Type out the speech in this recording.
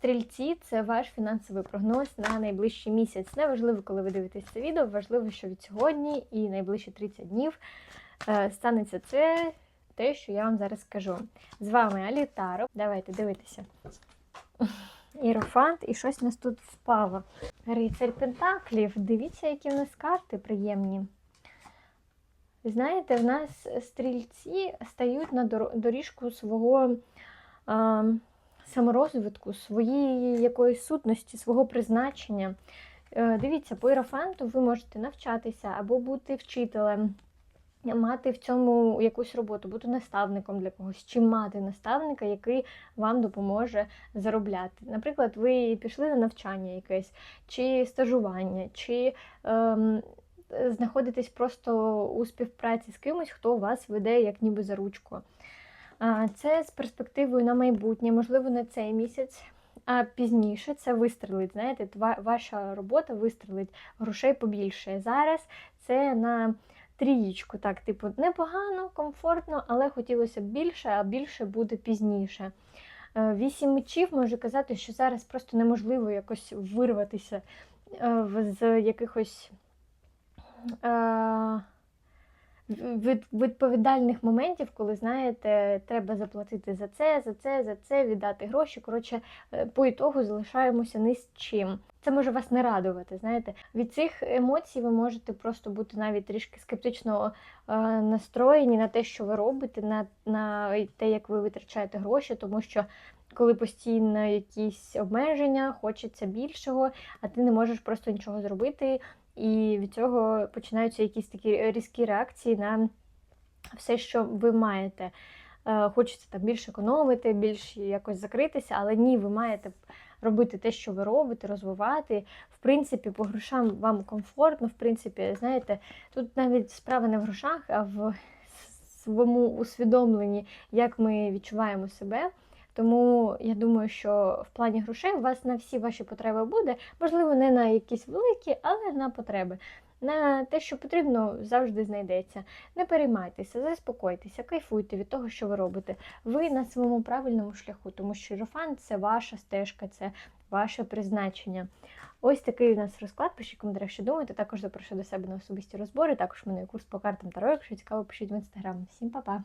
Стрільці це ваш фінансовий прогноз на найближчий місяць. Неважливо, коли ви дивитесь це відео, важливо, що від сьогодні і найближчі 30 днів е, станеться це те, що я вам зараз скажу. З вами Алітаро. Давайте дивитися. Ірофант, і щось у нас тут впало. Рицарь Пентаклів. Дивіться, які в нас карти приємні. Знаєте, в нас стрільці стають на доріжку свого саморозвитку, своєї якоїсь сутності, свого призначення. Е, Дивіться, по іерофанту ви можете навчатися або бути вчителем, мати в цьому якусь роботу, бути наставником для когось, чи мати наставника, який вам допоможе заробляти. Наприклад, ви пішли на навчання якесь, чи стажування, чи ем, знаходитесь просто у співпраці з кимось, хто вас веде як ніби за ручку. Це з перспективою на майбутнє, можливо, не цей місяць, а пізніше це вистрелить. Знаєте, ваша робота вистрелить, грошей побільше. Зараз це на трієчку, так, типу, непогано, комфортно, але хотілося б більше, а більше буде пізніше. Е, Вісім мечів може казати, що зараз просто неможливо якось вирватися е, з якихось е, від відповідальних моментів, коли знаєте, треба заплатити за це, за це, за це, віддати гроші. Коротше, е, по ітогу залишаємося ні з чим. Це може вас не радувати. Знаєте, від цих емоцій ви можете просто бути навіть трішки скептично е, настроєні на те, що ви робите, на, на те, як ви витрачаєте гроші, тому що. Коли постійно якісь обмеження, хочеться більшого, а ти не можеш просто нічого зробити, і від цього починаються якісь такі різкі реакції на все, що ви маєте. Е, Хочеться там більше економити, більш якось закритися, але ні, ви маєте робити те, що ви робите, розвивати. В принципі, по грошам вам комфортно. В принципі, знаєте, тут навіть справа не в грошах, а в своєму усвідомленні, як ми відчуваємо себе. Тому я думаю, що в плані грошей у вас на всі ваші потреби буде, можливо, не на якісь великі, але на потреби. На те, що потрібно, завжди знайдеться. Не переймайтеся, заспокойтеся, кайфуйте від того, що ви робите. Ви на своєму правильному шляху, тому що Єрофан – це ваша стежка, це ваше призначення. Ось такий у нас розклад. Пишіть в коментарях, що думаєте. Також запрошую до себе на особисті розбори. Також мене курс по картам Таро. Якщо цікаво, пишіть в інстаграм. Всім па-па!